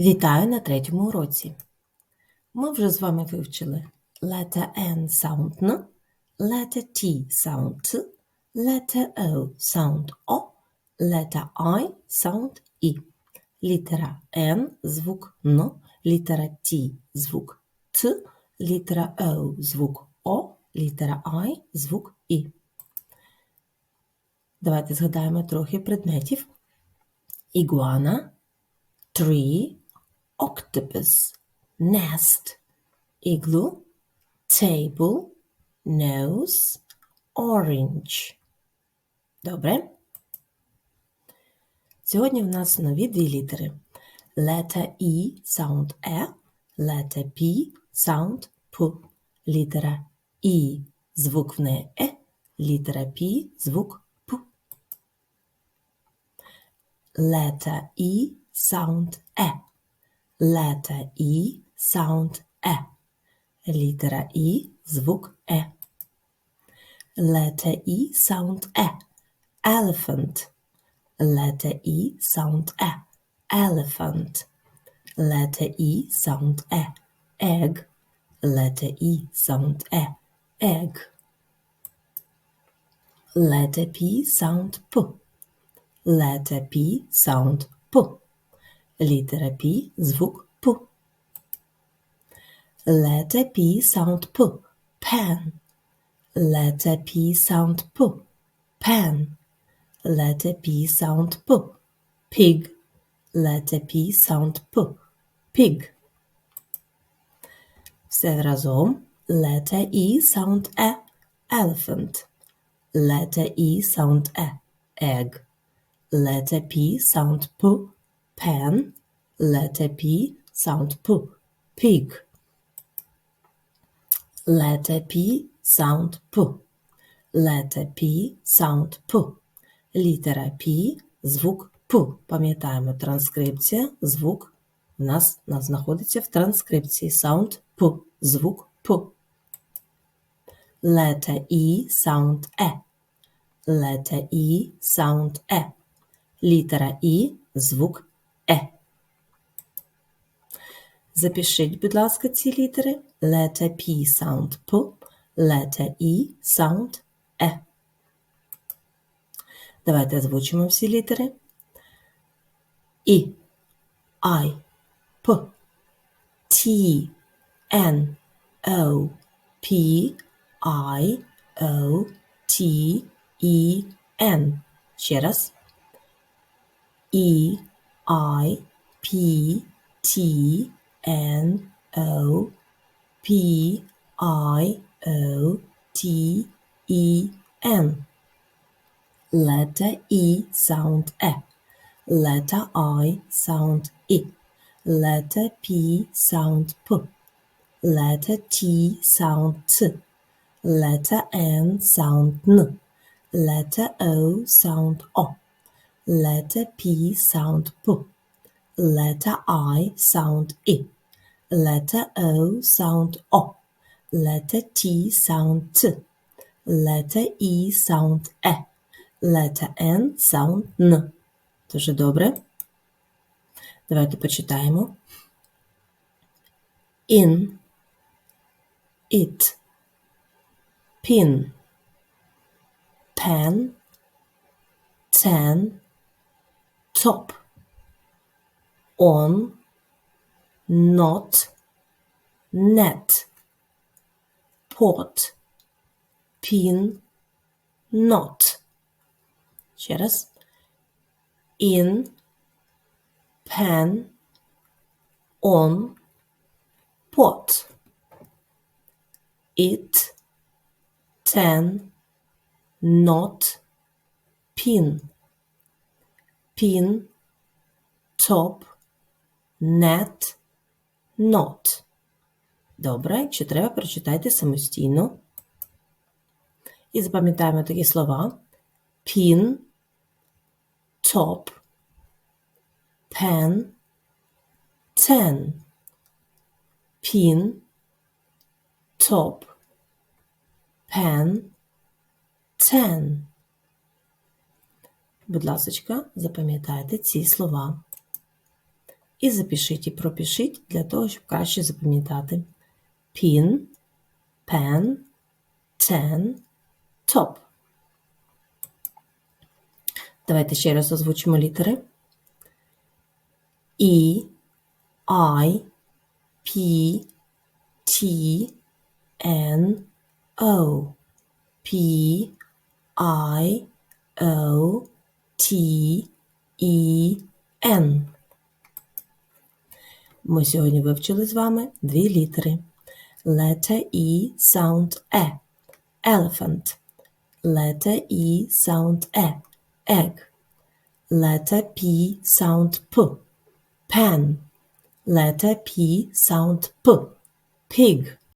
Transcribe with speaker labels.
Speaker 1: Вітаю на третьому уроці. Ми вже з вами вивчили letter N sound N, letter T sound T, letter O sound O, letter I sound I. Літера N – звук Н, літера T – звук Т, літера O – звук О, літера I – звук І. Давайте згадаємо трохи предметів. Ігуана, tree, octopus, nest, igloo, table, nose, orange. Добре? Сьогодні в нас нові дві літери. Letter E sound E, letter P sound P. Літера E звук в неї Е, літера P звук П. Letter E sound E. Letter E sound E. Літера І звук Е. Letter E sound E. Elephant. Letter E sound E. Elephant. Letter E sound E. Egg. Letter E sound E. Egg. Letter P sound P. Letter P sound P. Літера P звук П. Letter P sound P. Pen. Letter P sound P. Pen. Letter P sound P. Pig. Letter P sound P. Pig. Все разом. Letter E sound E. Elephant. Letter E sound E. Egg. Letter P sound P. Pen. Letter P sound P. Pig. Letter P sound P. Letter P sound P. Літера P звук П. Пам'ятаємо, транскрипція, звук у нас, у нас знаходиться в транскрипції. Sound П. Звук П. Letter E sound E. Letter E sound E. Літера І звук Запишіть, будь ласка, ці літери. Letter P sound П. Letter E sound Е. Давайте озвучимо всі літери. І, I, П, T, N, O, P, I, O, T, E, N. Ще раз. E, I, P, T, N, O, P, I, O, T, E, N. Letter E sound E. Letter I sound I. Letter P sound P. Letter T sound T. Letter N sound N. Letter O sound O. Letter P sound P. Letter I sound I Letter O sound O. Letter T sound T. Letter E sound E. Letter N sound N. Дуже добре. Давайте почитаємо. In. It. Pin. Pen. Ten. Top. On. Not. Net. Pot. Pin. Not. Ще раз. In. Pen. On. Pot. It. Ten. Not. Pin. Pin. Top. Net. Not. Добре, якщо треба, прочитайте самостійно. І запам'ятаємо такі слова. Pin. Top. Pen. Ten. Pin. Top. Pen. Ten. Будь ласочка, запам'ятайте ці слова. І запишіть і пропишіть для того, щоб краще запам'ятати. Pin, pen, ten, top. Давайте ще раз озвучимо літери. E, I, P, T, N, O. P, I, O, T, E, N. Ми сьогодні вивчили з вами дві літери. Letter E sound E. Elephant. Letter E sound E. Egg. Letter P sound P. Pen. Letter P sound P. Pig.